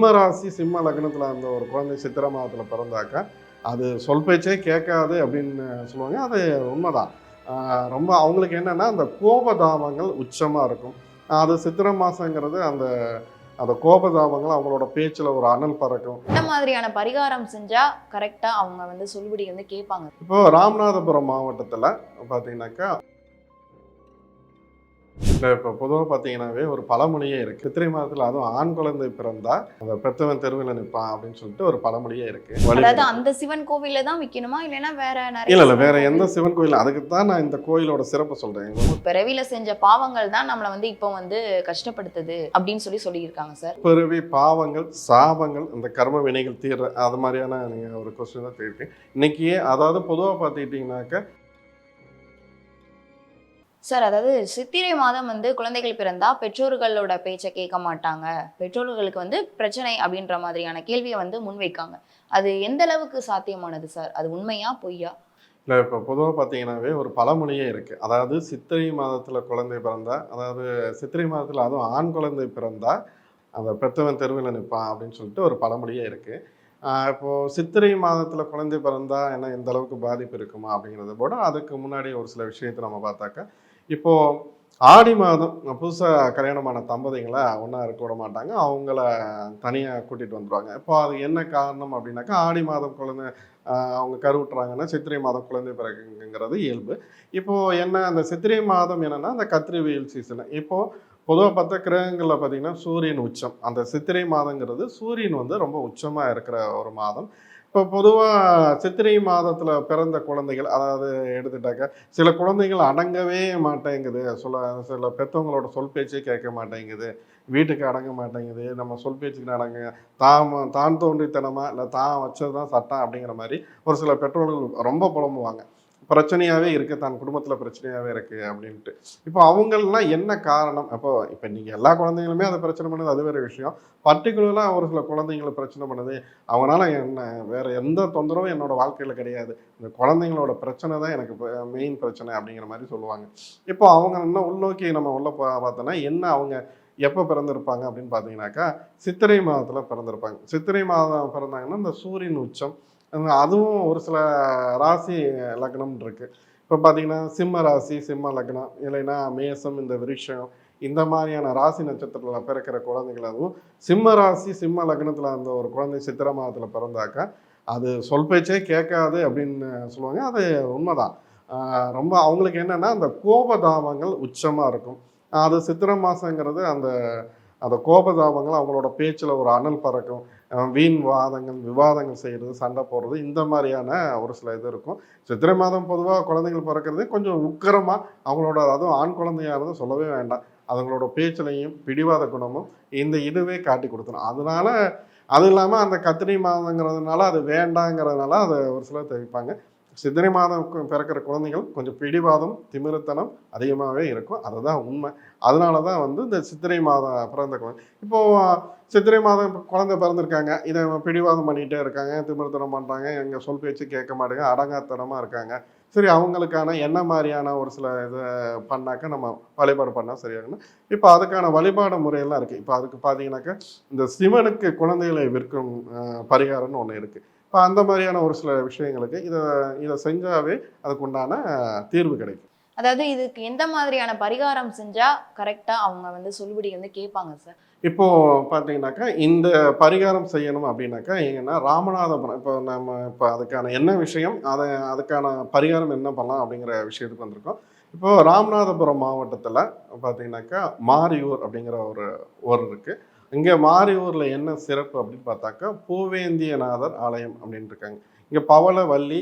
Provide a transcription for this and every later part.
சிம்ம ராசி சிம்ம லக்னத்தில் அந்த ஒரு குழந்தை சித்திரை மாதத்தில் பிறந்தாக்கா அது சொல் பேச்சே கேட்காது அப்படின்னு சொல்லுவாங்க. அது உண்மைதான். ரொம்ப அவங்களுக்கு என்னென்னா அந்த கோபதாபங்கள் உச்சமாக இருக்கும். அது சித்திரை மாதங்கிறது அந்த அந்த கோபதாபங்கள் அவங்களோட பேச்சில் ஒரு அனல் பறக்கும். இந்த மாதிரியான பரிகாரம் செஞ்சா கரெக்டா அவங்க வந்து சொல்படி வந்து கேட்பாங்க? இப்போ ராமநாதபுரம் மாவட்டத்தில் பார்த்தீங்கன்னாக்கா இல்லை இப்போ பொதுவாக பார்த்தீங்கன்னாவே ஒரு பழமொழியே இருக்குது சித்திரை மாதத்தில் அதுவும் ஆண் குழந்தை பிறந்தா அந்த பெத்தவன் தெருவில் நிற்பான் அப்படின்னு சொல்லிட்டு ஒரு பழமொழியே இருக்குது அதாவது அந்த சிவன் கோவில்ல தான் விக்கணுமா? இல்லைன்னா வேற இல்லை இல்லை வேற கோவில்? எந்த சிவன் கோயில் அதுக்கு தான் நான் இந்த கோயிலோட சிறப்பு சொல்கிறேன் பிறவில செஞ்ச பாவங்கள் தான் நம்மளை வந்து இப்போ வந்து கஷ்டப்படுத்துது அப்படின்னு சொல்லி சொல்லியிருக்காங்க சார். பிறவி பாவங்கள் சாபங்கள் இந்த கர்ம வினைகள் தீர்ற அது மாதிரியான நீங்கள் ஒரு கொஸ்டின் தான் கேட்குறீங்க இன்னைக்கு அதாவது பொதுவாக பார்த்துக்கிட்டிங்கனாக்கா சார் அதாவது சித்திரை மாதம் வந்து குழந்தைகள் பிறந்தா பெற்றோர்களோட பேச்சை கேட்க மாட்டாங்க. பெற்றோர்களுக்கு வந்து பிரச்சனை அப்படின்ற மாதிரியான கேள்வியை வந்து முன்வைக்காங்க அது எந்த அளவுக்கு சாத்தியமானது சார்? அது உண்மையா பொய்யா? இல்லை இப்போ பொதுவாக பார்த்தீங்கன்னாவே ஒரு பழமொழியே இருக்குது அதாவது சித்திரை மாதத்தில் குழந்தை பிறந்தா அதாவது சித்திரை மாதத்தில் அதுவும் ஆண் குழந்தை பிறந்தா அந்த பெத்தவன் தெருவில் நிற்பான் அப்படின்னு சொல்லிட்டு ஒரு பழமொழியே இருக்குது இப்போது சித்திரை மாதத்தில் குழந்தை பிறந்தா என்ன எந்த அளவுக்கு பாதிப்பு இருக்குமா அப்படிங்கிறத போட அதுக்கு முன்னாடி ஒரு சில விஷயத்தை நம்ம பார்த்தாக்கா இப்போது ஆடி மாதம் புதுசாக கல்யாணமான தம்பதிங்களை ஒன்றா இருக்க விட மாட்டாங்க. அவங்கள தனியாக கூட்டிகிட்டு வந்துடுவாங்க இப்போ அது என்ன காரணம் அப்படின்னாக்கா ஆடி மாதம் குழந்தை அவங்க கருவுட்டுறாங்கன்னா சித்திரை மாதம் குழந்தை பிறகுங்கிறது இயல்பு. இப்போது என்ன அந்த சித்திரை மாதம் என்னன்னா அந்த கத்திரி வெயில் சீசன் இப்போது பொதுவாக பார்த்தா கிரகங்களில் பார்த்தீங்கன்னா சூரியன் உச்சம். அந்த சித்திரை மாதங்கிறது சூரியன் வந்து ரொம்ப உச்சமாக இருக்கிற ஒரு மாதம். இப்போ பொதுவாக சித்திரை மாதத்தில் பிறந்த குழந்தைகள் அதாவது எடுத்துட்டாக்கா சில குழந்தைகள் அடங்கவே மாட்டேங்குது. சில சில பெற்றவங்களோட சொல் பேச்சே கேட்க மாட்டேங்குது. வீட்டுக்கு அடங்க மாட்டேங்குது. நம்ம சொல் பேச்சுக்கு அடங்க தாம் தான் தோன்றித்தனமா இல்லை தான் வச்சது தான் சட்டம் அப்படிங்கிற மாதிரி ஒரு சில பெற்றோர்கள் ரொம்ப புலம்புவாங்க. பிரச்சனையாகவே இருக்குது தான் குடும்பத்தில் பிரச்சனையாகவே இருக்குது அப்படின்ட்டு. இப்போ அவங்கள்லாம் என்ன காரணம்? அப்போ இப்போ நீங்கள் எல்லா குழந்தைங்களுமே அதை பிரச்சனை பண்ணுது அது வேறு விஷயம். பர்டிகுலராக ஒரு சில குழந்தைங்களை பிரச்சனை பண்ணுது. அவங்களால என்ன வேறு எந்த தொந்தரவும் என்னோட வாழ்க்கையில் கிடையாது. இந்த குழந்தைங்களோட பிரச்சனை தான் எனக்கு மெயின் பிரச்சனை அப்படிங்கிற மாதிரி சொல்லுவாங்க. இப்போ அவங்க இன்னும் உள்நோக்கி நம்ம உள்ள பார்த்தோன்னா என்ன அவங்க எப்போ பிறந்திருப்பாங்க அப்படின்னு பார்த்தீங்கன்னாக்கா சித்திரை மாதத்தில் பிறந்திருப்பாங்க. சித்திரை மாதம் பிறந்தாங்கன்னா இந்த சூரியன் உச்சம் அதுவும் ஒரு சில ராசி லக்னம் இருக்கு. இப்போ பார்த்தீங்கன்னா சிம்ம ராசி சிம்ம லக்னம் இல்லைன்னா மேசம் இந்த விருஷம் இந்த மாதிரியான ராசி நட்சத்திரத்தில் பிறக்கிற குழந்தைகள் அதுவும் சிம்ம ராசி சிம்ம லக்னத்தில் அந்த ஒரு குழந்தை சித்திரை மாதத்தில் பிறந்தாக்கா அது சொல் பேச்சே கேட்காது அப்படின்னு சொல்லுவாங்க. அது உண்மைதான். ரொம்ப அவங்களுக்கு என்னென்னா அந்த கோபதாபங்கள் உச்சமாக இருக்கும். அது சித்திரை மாதங்கிறது அந்த அந்த கோபதாபங்கள் அவங்களோட பேச்சில் ஒரு அனல் பறக்கும் வீண் வாதங்கள் விவாதங்கள் செய்கிறது சண்டை போடுறது இந்த மாதிரியான ஒரு சில இது இருக்கும். சித்திரை மாதம் பொதுவாக குழந்தைகள் பிறக்கிறது கொஞ்சம் உக்கிரமாக அவங்களோட அதுவும் ஆண் குழந்தையாக இருந்தால் சொல்லவே வேண்டாம். அதுங்களோட பேச்சிலையும் பிடிவாத குணமும் இந்த இதுவே காட்டி கொடுத்துரும். அதனால அது இல்லாமல் அந்த கத்திரி மாதங்கிறதுனால அது வேண்டாங்கிறதுனால அதை ஒரு சிலர் தெரிவிப்பாங்க. சித்திரை மாதம் பிறக்கிற குழந்தைகள் கொஞ்சம் பிடிவாதம் திமிருத்தனம் அதிகமாகவே இருக்கும். அதுதான் உண்மை. அதனால தான் வந்து இந்த சித்திரை மாதம் பிறந்த குழந்தை இப்போது சித்திரை மாதம் குழந்தை பிறந்திருக்காங்க. இதை பிடிவாதம் பண்ணிகிட்டே இருக்காங்க திமிர்த்தனம் பண்ணுறாங்க எங்கள் சொல் பேச்சு கேட்க மாட்டேங்க அடங்காத்தனமாக இருக்காங்க. சரி அவங்களுக்கான என்ன மாதிரியான ஒரு சில இதை பண்ணாக்க நம்ம வழிபாடு பண்ணால் சரியாகணும் இப்போ அதுக்கான வழிபாடு முறையெல்லாம் இருக்குது இப்போ அதுக்கு பார்த்தீங்கன்னாக்கா இந்த சிவனுக்கு குழந்தைகளை விற்கும் பரிகாரம்னு ஒன்று இருக்குது இப்போ அந்த மாதிரியான ஒரு சில விஷயங்களுக்கு இதை இதை செஞ்சாவே அதுக்கு உண்டான தீர்வு கிடைக்கும். அதாவது இதுக்கு எந்த மாதிரியான பரிகாரம் செஞ்சா கரெக்டா அவங்க வந்து சொல்படி வந்து கேட்பாங்க சார்? இப்போ பார்த்தீங்கன்னாக்கா இந்த பரிகாரம் செய்யணும் அப்படின்னாக்கா எங்கன்னா ராமநாதபுரம் இப்போ நம்ம இப்போ அதுக்கான என்ன விஷயம் அதை அதுக்கான பரிகாரம் என்ன பண்ணலாம் அப்படிங்கிற விஷயத்துக்கு வந்திருக்கோம். இப்போ ராமநாதபுரம் மாவட்டத்தில் பார்த்தீங்கன்னாக்கா மாரியூர் அப்படிங்கிற ஒரு ஊர் இருக்குது இங்கே மாரியூரில் என்ன சிறப்பு அப்படின்னு பார்த்தாக்கா பூவேந்தியநாதர் ஆலயம் அப்படின்னு இருக்காங்க. இங்கே பவளவல்லி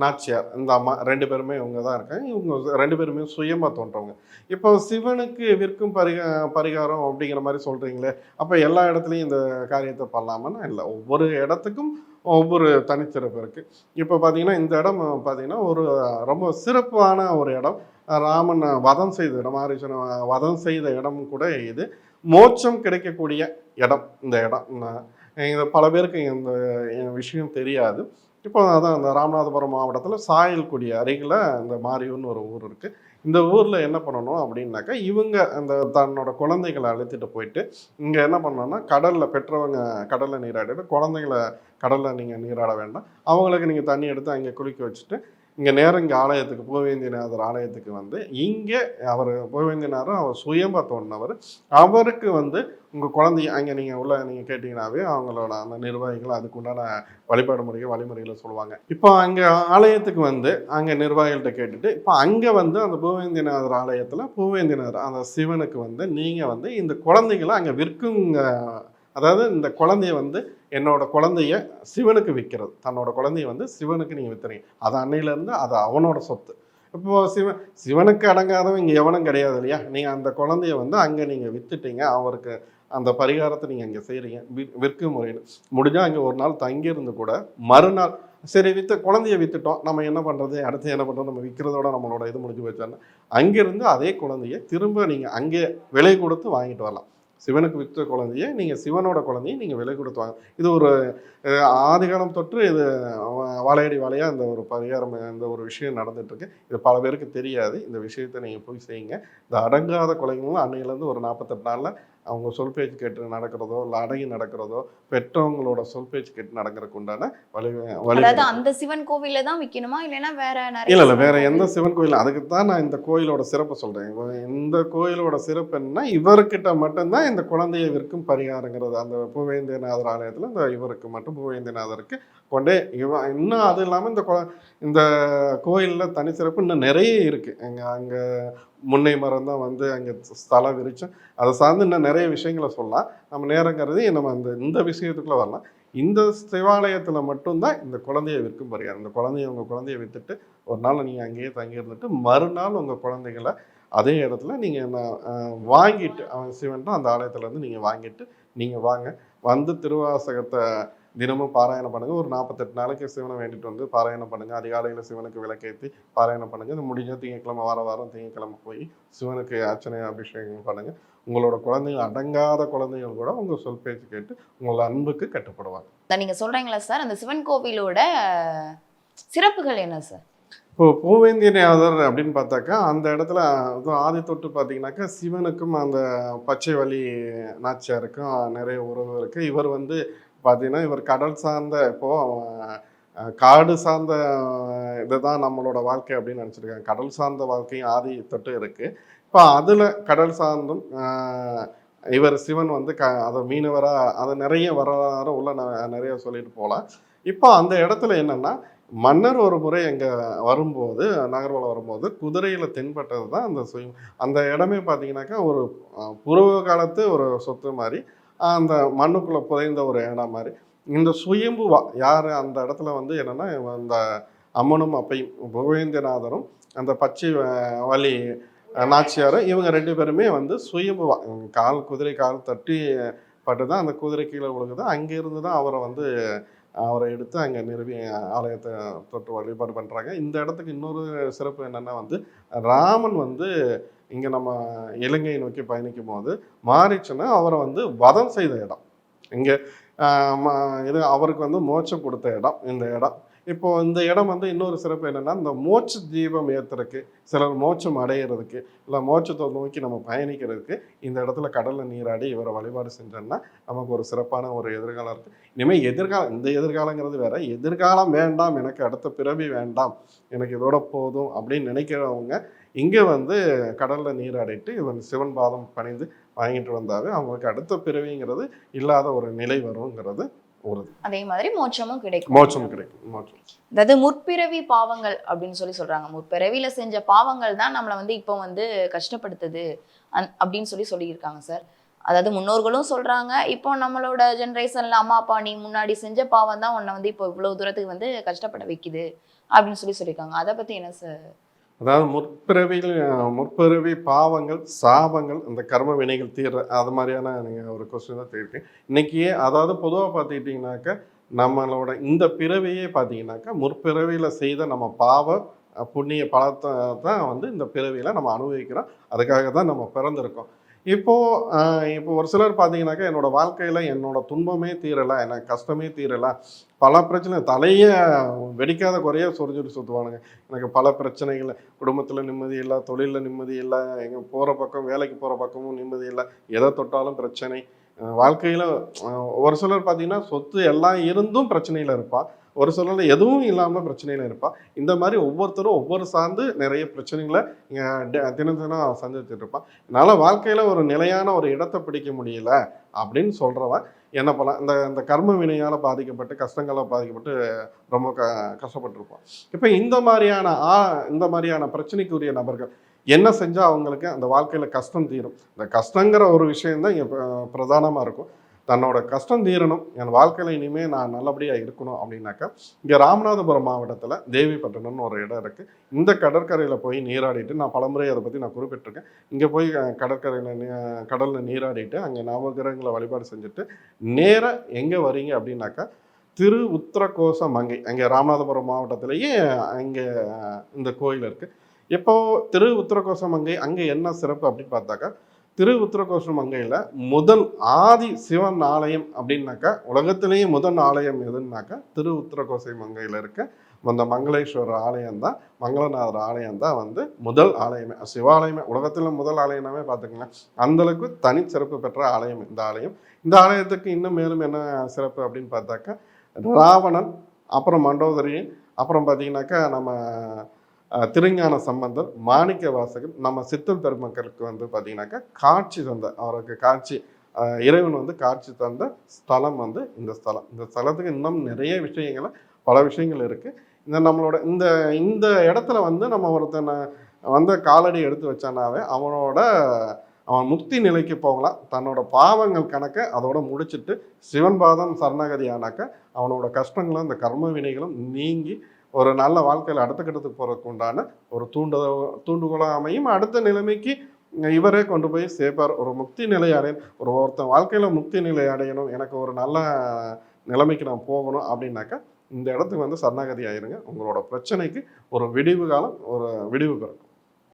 நாச்சியார் இந்த அம்மா ரெண்டு பேருமே இவங்க தான் இருக்காங்க. இவங்க ரெண்டு பேருமே சுயமாக தோன்றவங்க. இப்போ சிவனுக்கு விற்கும் பரிகா பரிகாரம் அப்படிங்கிற மாதிரி சொல்கிறீங்களே அப்போ எல்லா இடத்துலையும் இந்த காரியத்தை பண்ணலாமான்னா இல்லை. ஒவ்வொரு இடத்துக்கும் ஒவ்வொரு தனிச்சிறப்பு இருக்குது இப்போ பார்த்தீங்கன்னா இந்த இடம் பார்த்தீங்கன்னா ஒரு ரொம்ப சிறப்பான ஒரு இடம். ராமன் வதம் செய்த இடம் ஆரிசன வதம் செய்த இடம் கூட இது. மோட்சம் கிடைக்கக்கூடிய இடம் இந்த இடம். நான் இது பல பேருக்கு இந்த விஷயம் தெரியாது. இப்போ அதான் இந்த ராமநாதபுரம் மாவட்டத்தில் சாயல்குடி அருகில் இந்த மாரியூர்னு ஒரு ஊர் இருக்குது இந்த ஊரில் என்ன பண்ணணும் அப்படின்னாக்கா இவங்க அந்த தன்னோட குழந்தைகளை அழைத்துட்டு போயிட்டு இங்கே என்ன பண்ணணும்னா கடலில் பெற்றவங்க கடலில் நீராடிட்டு குழந்தைங்கள கடலில் நீங்கள் நீராட வேண்டாம். அவங்களுக்கு நீங்கள் தண்ணி எடுத்து அங்கே குளிக்க வச்சுட்டு இங்கே நேரம் இங்கே ஆலயத்துக்கு பூவேந்தியநாதர் ஆலயத்துக்கு வந்து இங்கே அவர் பூவேந்திநாதர் அவர் சுயம்பா தோணினவர் அவருக்கு வந்து உங்கள் குழந்தைய அங்கே நீங்கள் உள்ள நீங்கள் கேட்டிங்கனாவே அவங்களோட அந்த நிர்வாகிகள் அதுக்கு உண்டான வழிபாடு முறைகள் வழிமுறைகளை சொல்லுவாங்க. இப்போ அங்கே ஆலயத்துக்கு வந்து அங்கே நிர்வாகிகள்கிட்ட கேட்டுட்டு இப்போ அங்கே வந்து அந்த பூவேந்திநாதர் ஆலயத்தில் பூவேந்தியநாதர் அந்த சிவனுக்கு வந்து நீங்கள் வந்து இந்த குழந்தைகளை அங்கே விற்குங்க. அதாவது இந்த குழந்தைய வந்து என்னோட குழந்தைய சிவனுக்கு விற்கிறது தன்னோட குழந்தைய வந்து சிவனுக்கு நீங்கள் விற்றுறீங்க அது அன்னையிலேருந்து அது அவனோட சொத்து. இப்போ சிவன் சிவனுக்கு அடங்காதவன் இங்கே எவனும் கிடையாது இல்லையா? நீங்கள் அந்த குழந்தைய வந்து அங்கே நீங்கள் விற்றுட்டீங்க அவருக்கு அந்த பரிகாரத்தை நீங்கள் அங்கே செய்கிறீங்க விற்கும் முறையில். முடிஞ்சால் அங்கே ஒரு நாள் தங்கியிருந்து கூட மறுநாள் சரி விற்று குழந்தைய விற்றுட்டோம் நம்ம என்ன பண்ணுறது அடுத்து என்ன பண்ணுறோம் நம்ம விற்கிறதோட நம்மளோட இது முடிஞ்சு போச்சோன்னா அங்கேருந்து அதே குழந்தைய திரும்ப நீங்கள் அங்கே விலை கொடுத்து வாங்கிட்டு வரலாம். சிவனுக்கு விற்ற குழந்தைய நீங்கள் சிவனோட குழந்தைய நீங்கள் விலை கொடுத்து வாங்க. இது ஒரு ஆதிகாலம் தொற்று இது வாழையடி வாழையாக இந்த ஒரு பரிகாரம் இந்த ஒரு விஷயம் நடந்துகிட்ருக்கு இது பல பேருக்கு தெரியாது. இந்த விஷயத்தை நீங்கள் போய் செய்யுங்க. இந்த அடங்காத குழந்தைங்களும் அன்னையிலேருந்து ஒரு நாற்பத்தெட்டு நாளில் அவங்க சொல் பேச்சு கேட்டு நடக்கிறதோ இல்லை அடங்கி நடக்கிறதோ பெற்றவங்களோட சொல் பேச்சு கேட்டு நடக்கிறதுக்கு உண்டான வழி அந்த சிவன் கோவில்ல தான் விக்கணுமா? இல்லைன்னா வேற இல்ல இல்ல வேற? எந்த சிவன் கோயில் அதுக்கு தான் நான் இந்த கோயிலோட சிறப்பு சொல்றேன். இப்போ இந்த கோயிலோட சிறப்பு என்னன்னா இவர்கிட்ட மட்டும்தான் இந்த குழந்தையை விற்கும் பரிகாரங்கிறது. அந்த பூவேந்திரநாதர் ஆலயத்துல இந்த இவருக்கு மட்டும் பூவேந்திரநாதருக்கு கொண்டே இவ இன்னும் அது இல்லாம இந்த இந்த கோயில்ல தனி சிறப்பு இன்னும் நிறைய இருக்கு. அங்க அங்க முன்னை மரம் தான் வந்து அங்கே ஸ்தலம் விரிச்சோம் அதை சார்ந்து இன்னும் நிறைய விஷயங்களை சொல்லலாம். நம்ம நேரம் கருதி நம்ம அந்த இந்த விஷயத்துக்குள்ளே வரலாம். இந்த சிவாலயத்தில் மட்டும்தான் இந்த குழந்தையை விற்கும் பரிகாரம். இந்த குழந்தைய உங்கள் குழந்தைய விற்றுட்டு ஒரு நாள் நீங்கள் அங்கேயே தங்கி இருந்துட்டு மறுநாள் உங்கள் குழந்தைகளை அதே இடத்துல நீங்கள் வாங்கிட்டு அவன் சிவன் அந்த ஆலயத்துலேருந்து நீங்கள் வாங்கிட்டு நீங்கள் வாங்க. வந்து திருவாசகத்தை தினமும் பாராயணம் பண்ணுங்கள் ஒரு நாற்பத்தெட்டு நாளைக்கு சிவனை வேண்டிட்டு வந்து பாராயணம் பண்ணுங்கள் அதிகாலையில் சிவனுக்கு விளக்கேற்றி பாராயணம் பண்ணுங்கள் இது முடிஞ்ச திங்கட்கிழமை வார வாரம் திங்கட்கிழமை போய் சிவனுக்கு அர்ச்சனை அபிஷேகம் பண்ணுங்கள் உங்களோட குழந்தைகள் அடங்காத குழந்தைகள் கூட உங்கள் சொல் பேச்சு கேட்டு உங்களோட அன்புக்கு கட்டுப்படுவாங்க. இதை நீங்க சொல்றீங்களா சார்? அந்த சிவன் கோவிலோட சிறப்புகள் என்ன சார்? இப்போ பூவேந்தியநாதர் அப்படின்னு பார்த்தாக்கா அந்த இடத்துல அதுவும் ஆதி தொட்டு பார்த்தீங்கன்னாக்கா சிவனுக்கும் அந்த பச்சை வழி நாச்சியாருக்கும் நிறைய உறவு இருக்குது இவர் வந்து பார்த்தீங்கன்னா இவர் கடல் சார்ந்த இப்போது காடு சார்ந்த இதுதான் நம்மளோட வாழ்க்கை அப்படின்னு நினச்சிருக்காங்க. கடல் சார்ந்த வாழ்க்கையும் ஆதி தொட்டு இருக்குது இப்போ அதில் கடல் சார்ந்தும் இவர் சிவன் வந்து க அதை மீனவராக அதை நிறைய வரலாறு உள்ள ந- நிறைய சொல்லிட்டு போகலாம் இப்போ அந்த இடத்துல என்னென்னா மன்னர் ஒரு முறை எங்கே வரும்போது நகர்வலம் வரும்போது குதிரையில் தென்பட்டது தான் அந்த சுயம். அந்த இடமே பார்த்தீங்கன்னாக்கா ஒரு அஹ், பூர்வ காலத்து ஒரு சொத்து மாதிரி. அந்த மண்ணுக்குள்ளே புதைந்த ஒரு இடம் மாதிரி. இந்த சுயம்பு யார் அந்த இடத்துல வந்து என்னென்னா அந்த அம்மனும் அப்பையும் புவேந்திரநாதரும் அந்த பச்சை வலி வழி நாச்சியாரும் இவங்க ரெண்டு பேருமே வந்து சுயம்புவா கால் குதிரை கால் தட்டி பட்டு தான் அந்த குதிரை கீழே விழுகுது. அங்கேருந்து தான் அவரை வந்து அவரை எடுத்து அங்கே நிறுவி ஆலயத்தை தொட்டு வழிபாடு பண்ணுறாங்க இந்த இடத்துக்கு இன்னொரு சிறப்பு என்னென்னா வந்து ராமன் வந்து இங்கே நம்ம இலங்கையை நோக்கி பயணிக்கும் போது மாறிச்சுன்னா அவரை வந்து வதம் செய்த இடம். இங்கே இது அவருக்கு வந்து மோட்சம் கொடுத்த இடம் இந்த இடம். இப்போ இந்த இடம் வந்து இன்னொரு சிறப்பு என்னென்னா இந்த மோட்ச தீபம் ஏற்றுறதுக்கு சிலர் மோட்சம் அடையிறதுக்கு இல்லை மோட்சத்தை நோக்கி நம்ம பயணிக்கிறதுக்கு இந்த இடத்துல கடலில் நீராடி இவரை வழிபாடு செஞ்சோம்னா நமக்கு ஒரு சிறப்பான ஒரு எதிர்காலம் இருக்குது இனிமேல் எதிர்காலம் இந்த எதிர்காலங்கிறது வேற. எதிர்காலம் வேண்டாம் எனக்கு அடுத்த பிறவி வேண்டாம் எனக்கு இதோட போதும் அப்படின்னு நினைக்கிறவங்க இங்கே வந்து கடலில் நீராடிட்டு இவன் சிவன் பாதம் பணிந்து வாங்கிட்டு வந்தாவே அவங்களுக்கு அடுத்த பிறவிங்கிறது இல்லாத ஒரு நிலை வருங்கிறது ஒரு அதே மாதிரி மோட்சமும் கிடைக்கும். மோட்சம் கிடைக்கும். மோட்சம். அதாவது முற்பிறவி பாவங்கள் அப்படின்னு சொல்லி சொல்றாங்க. முற்பிறவியில செஞ்ச பாவங்கள் தான் நம்மளை வந்து இப்போ வந்து கஷ்டப்படுத்துது. அப்படின்னு சொல்லி சொல்லியிருக்காங்க சார். அதாவது முன்னோர்களும் சொல்றாங்க இப்போ நம்மளோட ஜென்ரேஷன்ல அம்மா அப்பா நீ முன்னாடி செஞ்ச பாவம் தான் உன்னை வந்து இப்போ இவ்வளவு தூரத்துக்கு வந்து கஷ்டப்பட வைக்குது அப்படின்னு சொல்லி சொல்லியிருக்காங்க. அதை பத்தி என்ன சார்? அதாவது முற்பிறவியில் முற்பிறவி பாவங்கள் சாபங்கள் இந்த கர்ம வினைகள் தீர்ற அது மாதிரியான நீங்கள் ஒரு கொஸ்டின் தான் தெரிவிக்கேன் இன்றைக்கியே அதாவது பொதுவாக பார்த்துக்கிட்டிங்கனாக்கா நம்மளோட இந்த பிறவியே பார்த்தீங்கன்னாக்கா முற்பிறவியில் செய்த நம்ம பாவ புண்ணிய பலத்தை தான் வந்து இந்த பிறவியில் நம்ம அனுபவிக்கிறோம். அதுக்காக தான் நம்ம பிறந்திருக்கோம். இப்போது இப்போ ஒரு சிலர் பார்த்தீங்கன்னாக்கா என்னோடய வாழ்க்கையில் என்னோடய துன்பமே தீரலை எனக்கு கஷ்டமே தீரலை. பல பிரச்சனை தலையே வெடிக்காத குறைய சொரிஞ்சுட்டு சுற்றுவானுங்க எனக்கு பல பிரச்சனைகள் குடும்பத்தில் நிம்மதி இல்லை தொழிலில் நிம்மதி இல்லை எங்கே போகிற பக்கம் வேலைக்கு போகிற பக்கமும் நிம்மதி இல்லை. எதை தொட்டாலும் பிரச்சனை. வாழ்க்கையில் ஒரு சிலர் பார்த்தீங்கன்னா சொத்து எல்லாம் இருந்தும் பிரச்சனையில் இருப்பாள் ஒரு சிலர் எதுவும் இல்லாமல் பிரச்சனையில் இருப்பான் இந்த மாதிரி ஒவ்வொருத்தரும் ஒவ்வொரு சார்ந்து நிறைய பிரச்சனைகளை இங்கே தினம் தினம் சந்திச்சுட்டு இருப்பான் என்னால் வாழ்க்கையில் ஒரு நிலையான ஒரு இடத்தை பிடிக்க முடியல அப்படின்னு சொல்கிறவன் என்ன பண்ணலாம்? இந்த இந்த கர்ம வினையால் பாதிக்கப்பட்டு கஷ்டங்களால் பாதிக்கப்பட்டு ரொம்ப க கஷ்டப்பட்டிருப்பான் இப்போ இந்த மாதிரியான ஆ இந்த மாதிரியான பிரச்சனைக்குரிய நபர்கள் என்ன செஞ்சால் அவங்களுக்கு அந்த வாழ்க்கையில் கஷ்டம் தீரும்? இந்த கஷ்டங்கிற ஒரு விஷயம்தான் இங்கே பிரதானமாக இருக்கும். தன்னோட கஷ்டம் தீரணும். என் வாழ்க்கையில் இனிமேல் நான் நல்லபடியாக இருக்கணும் அப்படின்னாக்கா இங்கே ராமநாதபுரம் மாவட்டத்தில் தேவிப்பட்டினம்னு ஒரு இடம் இருக்குது இந்த கடற்கரையில் போய் நீராடிட்டு நான் பலமுறை அதை பற்றி நான் குறிப்பிட்டிருக்கேன். இங்கே போய் கடற்கரையில் கடலில் நீராடிட்டு அங்கே நவகிரகங்களை வழிபாடு செஞ்சுட்டு நேராக எங்கே வரீங்க அப்படின்னாக்கா திரு உத்தரகோச மங்கை. அங்கே ராமநாதபுரம் மாவட்டத்திலேயே அங்கே இந்த கோயில் இருக்குது இப்போது திரு உத்தரகோச மங்கை அங்கே என்ன சிறப்பு அப்படின்னு பார்த்தாக்கா திரு உத்தரகோச மங்கையில் முதல் ஆதி சிவன் ஆலயம் அப்படின்னாக்கா உலகத்திலேயே முதல் ஆலயம் எதுன்னாக்கா திரு உத்தரகோசை மங்கையில் இருக்க. அந்த மங்களேஸ்வரர் ஆலயம் தான் மங்களநாதர் ஆலயம் தான் வந்து முதல் ஆலயமே. சிவாலயமே உலகத்தில் முதல் ஆலயம்னாவே பார்த்துக்கங்களேன் அந்தளவுக்கு தனிச்சிறப்பு பெற்ற ஆலயம் இந்த ஆலயம். இந்த ஆலயத்துக்கு இன்னும் மேலும் என்ன சிறப்பு அப்படின்னு பார்த்தாக்கா ராவணன் அப்புறம் மண்டோதரி அப்புறம் பார்த்தீங்கன்னாக்கா நம்ம திருஞான சம்பந்தர் மாணிக்க வாசகர் நம்ம சித்தல் பெருமக்களுக்கு வந்து பார்த்தீங்கன்னாக்கா காட்சி தந்த அவருக்கு காட்சி இறைவன் வந்து காட்சி தந்த ஸ்தலம் வந்து இந்த ஸ்தலம். இந்த ஸ்தலத்துக்கு இன்னும் நிறைய விஷயங்கள் பல விஷயங்கள் இருக்குது இந்த நம்மளோட இந்த இந்த இடத்துல வந்து நம்ம ஒருத்தனை வந்து காலடி எடுத்து வச்சானாவே அவனோட அவன் முக்தி நிலைக்கு போகலாம் தன்னோட பாவங்கள் கணக்கை அதோட முடிச்சிட்டு சிவன் பாதம் சரணகதி ஆனாக்க அவனோட கஷ்டங்களும் இந்த கர்ம வினைகளும் நீங்கி ஒரு நல்ல வாழ்க்கையில் அடுத்த கட்டத்துக்கு போகிறதுக்கு உண்டான ஒரு தூண்டு தூண்டுகோலாக அமையும் அடுத்த நிலைமைக்கு இவரே கொண்டு போய் சேர்ப்பார். ஒரு முக்தி நிலை அடையணும். ஒரு ஒருத்தன் வாழ்க்கையில் முக்தி நிலை அடையணும். எனக்கு ஒரு நல்ல நிலைமைக்கு நான் போகணும் அப்படின்னாக்கா இந்த இடத்துக்கு வந்து சரணாகதி ஆயிருங்க. உங்களோட பிரச்சனைக்கு ஒரு விடிவு காலம் ஒரு விடிவு பிறக்கும்.